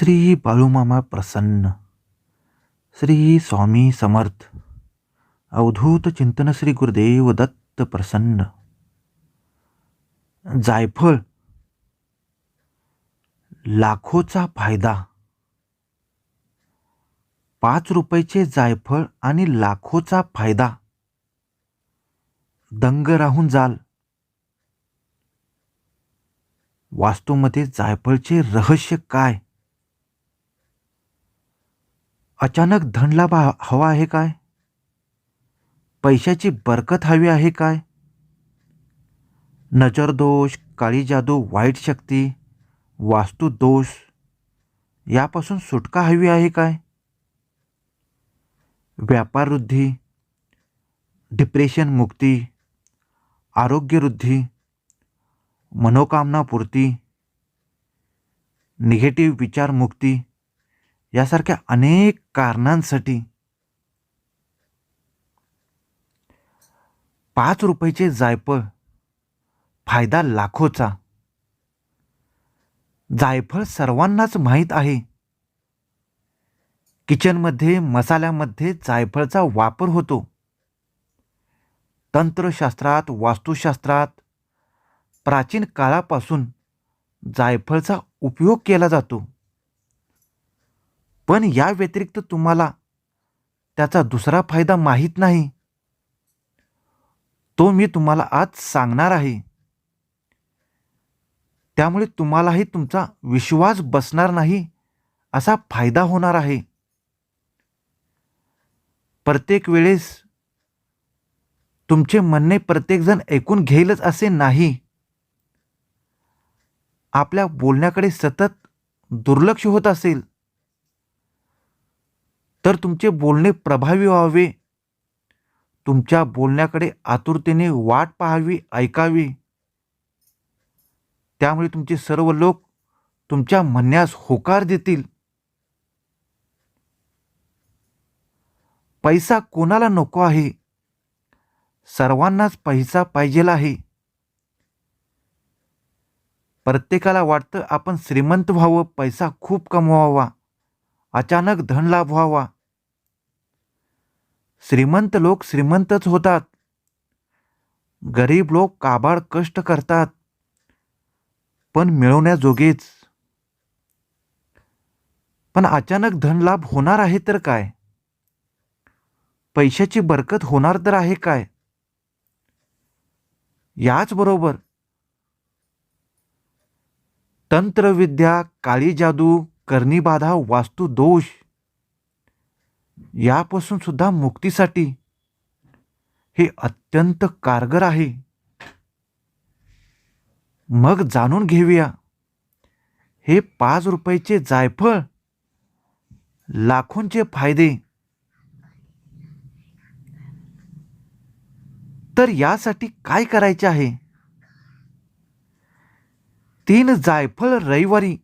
श्री बाळूमामा प्रसन्न. श्री स्वामी समर्थ. अवधूत चिंतन श्री गुरुदेव दत्त प्रसन्न. जायफळ. लाखोचा फायदा. पाच रुपयाचे जायफळ आणि लाखोचा फायदा. दंग राहून जाल. वास्तूमध्ये जायफळचे रहस्य काय? अचानक धनलाभ ह- हवा आहे काय? पैशाची बरकत हवी आहे काय? नजरदोष काळी जादू वाईट शक्ती वास्तू दोष यापासून सुटका हवी आहे काय? व्यापार वृद्धी डिप्रेशन मुक्ती आरोग्य वृद्धी मनोकामना पूर्ती निगेटिव्ह विचार मुक्ती यासारख्या अनेक कारणांसाठी पाच रुपयाचे जायफळ फायदा लाखोचा. जायफळ सर्वांनाच माहीत आहे. किचनमध्ये मसाल्यामध्ये जायफळचा वापर होतो. तंत्रशास्त्रात वास्तुशास्त्रात प्राचीन काळापासून जायफळचा उपयोग केला जातो. पण या व्यतिरिक्त तुम्हाला त्याचा दुसरा फायदा माहीत नाही. तो मी तुम्हाला आज सांगणार आहे. त्यामुळे तुम्हालाही तुमचा विश्वास बसणार नाही असा फायदा होणार आहे. प्रत्येक वेळेस तुमचे म्हणणे प्रत्येकजण ऐकून घेईलच असे नाही. आपल्या बोलण्याकडे सतत दुर्लक्ष होत असेल. तर तुमचे बोलणे प्रभावी व्हावे. तुमच्या बोलण्याकडे आतुरतेने वाट पाहावी ऐकावी. त्यामुळे तुमचे सर्व लोक तुमच्या म्हणण्यास होकार देतील. पैसा कोणाला नको आहे? सर्वांनाच पैसा पाहिजेल आहे. प्रत्येकाला वाटतं आपण श्रीमंत व्हावं पैसा खूप कमवावा. अचानक धन लाभ व्हावा. श्रीमंत लोक श्रीमंतच होतात. गरीब लोक काबाड कष्ट करतात. पण मिळवण्याजोगेच. पण अचानक धनलाभ होणार आहे तर काय? पैशाची बरकत होणार तर आहे काय? याचबरोबर तंत्रविद्या काळी जादू करणीबाधा वास्तू दोष यापासून सुद्धा मुक्तीसाठी. हे अत्यंत कारगर आहे. मग जाणून घेऊया. हे पाच रुपयाचे जायफळ लाखोंचे फायदे. तर यासाठी काय करायचे आहे? तीन जायफळ रविवारी.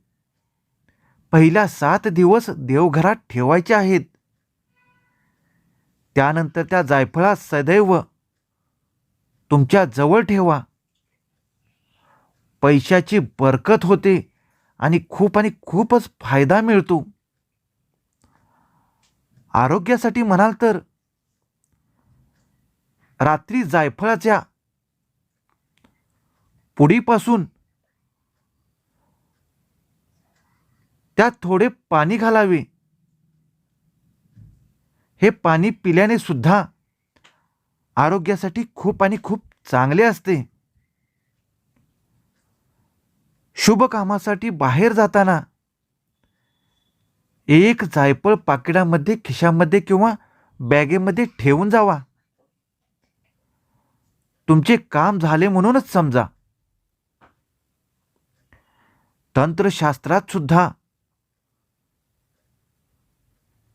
पहिल्या सात दिवस देवघरात ठेवायचे आहेत. त्यानंतर त्या जायफळा सदैव तुमच्या जवळ ठेवा. पैशाची बरकत होते आणि खूप आणि खूपच फायदा मिळतो. आरोग्यासाठी म्हणाल तर रात्री जायफळाच्या पुडीपासून त्यात थोडे पाणी घालावे. हे पाणी पिल्याने सुद्धा आरोग्यासाठी खूप आणि खूप चांगले असते. शुभ कामासाठी बाहेर जाताना एक जायफळ पाकिटामध्ये खिशामध्ये किंवा बॅगेमध्ये ठेवून जावा. तुमचे काम झाले म्हणूनच समजा. तंत्रशास्त्रात सुद्धा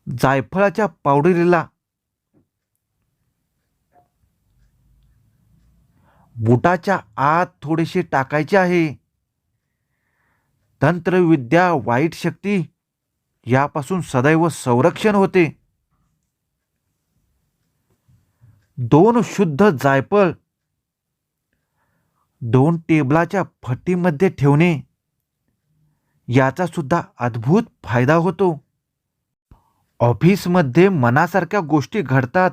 जायफळाच्या पावडरीला. बुटाच्या आत थोडेसे टाकायचे आहे. तंत्रविद्या वाईट शक्ती यापासून सदैव संरक्षण होते. दोन शुद्ध जायफळ. दोन टेबलाच्या फटीमध्ये ठेवणे. याचा सुद्धा अद्भुत फायदा होतो. ऑफिसमध्ये मनासारख्या गोष्टी घडतात.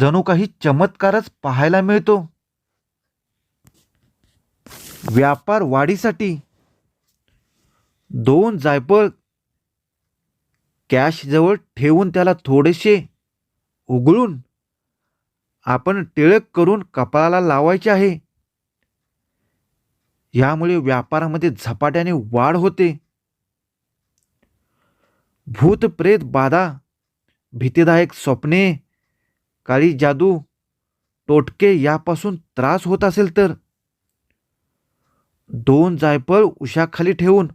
जणू काही चमत्कारच पाहायला मिळतो. व्यापार वाढीसाठी. दोन जायफळ कॅशजवळ ठेवून त्याला थोडेसे उघळून आपण टिळक करून कपाळाला लावायचे आहे. यामुळे व्यापारामध्ये झपाट्याने वाढ होते. भूत प्रेत बाधा भीतीदायक स्वप्ने काळी जादू टोटके यापासून त्रास होत असेल तर? दोन जायफळ उशाखाली ठेवून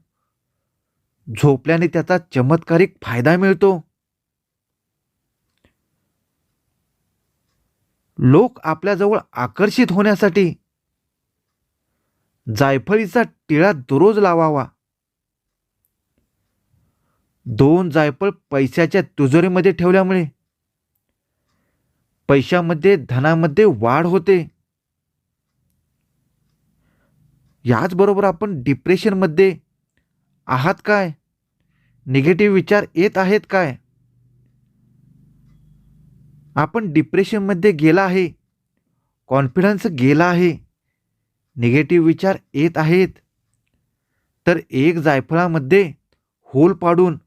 झोपल्याने त्याचा चमत्कारिक फायदा मिळतो. लोक आपल्याजवळ आकर्षित होण्यासाठी जायफळीचा टिळा दररोज लावावा. दोन जायफळ पैशाच्या तिजोरीमध्ये ठेवल्यामुळे. पैशामध्ये धनामध्ये वाढ होते. याचबरोबर आपण डिप्रेशनमध्ये आहात काय? निगेटिव्ह विचार येत आहेत काय? आपण डिप्रेशनमध्ये गेला आहे. कॉन्फिडन्स गेला आहे. निगेटिव्ह विचार येत आहेत. तर एक जायफळामध्ये होल पाडून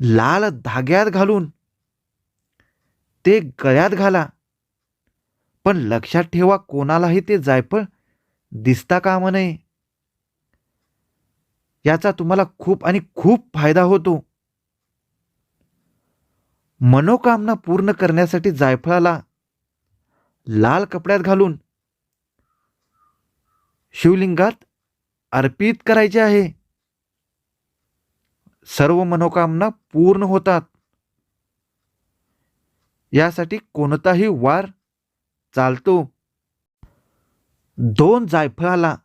लाल धाग्यात घालून ते गळ्यात घाला. पण लक्षात ठेवा कोणालाही ते जायफळ दिसता कामा नये. याचा तुम्हाला खूप आणि खूप फायदा होतो. मनोकामना पूर्ण करण्यासाठी जायफळाला लाल कपड्यात घालून शिवलिंगात अर्पित करायचे आहे. सर्व मनोकामना पूर्ण होतात. यासाठी कोणताही वार चालतो. दोन जायफळाला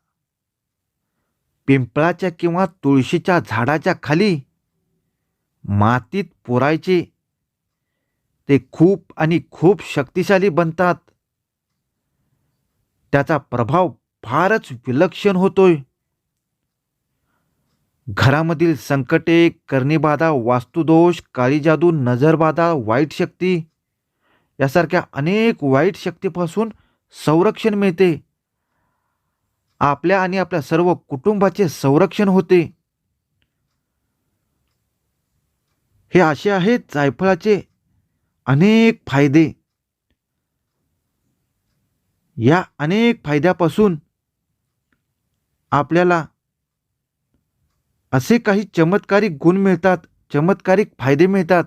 पिंपळाच्या किंवा तुळशीच्या झाडाच्या खाली मातीत पुरायचे. ते खूप आणि खूप शक्तिशाली बनतात. त्याचा प्रभाव फारच विलक्षण होतोय. घरामधील संकटे करणीबाधा वास्तुदोष काळी जादू नजरबाधा वाईट शक्ती यासारख्या अनेक वाईट शक्तीपासून संरक्षण मिळते. आपल्या आणि आपल्या सर्व कुटुंबाचे संरक्षण होते. हे असे आहेत जायफळाचे अनेक फायदे. या अनेक फायद्यापासून आपल्याला असे काही चमत्कारिक गुण मिळतात चमत्कारिक फायदे मिळतात.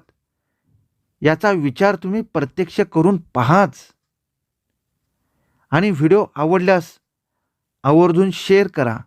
याचा विचार तुम्ही प्रत्यक्ष करून पहाच. आणि व्हिडिओ आवडल्यास आवर्जून शेअर करा.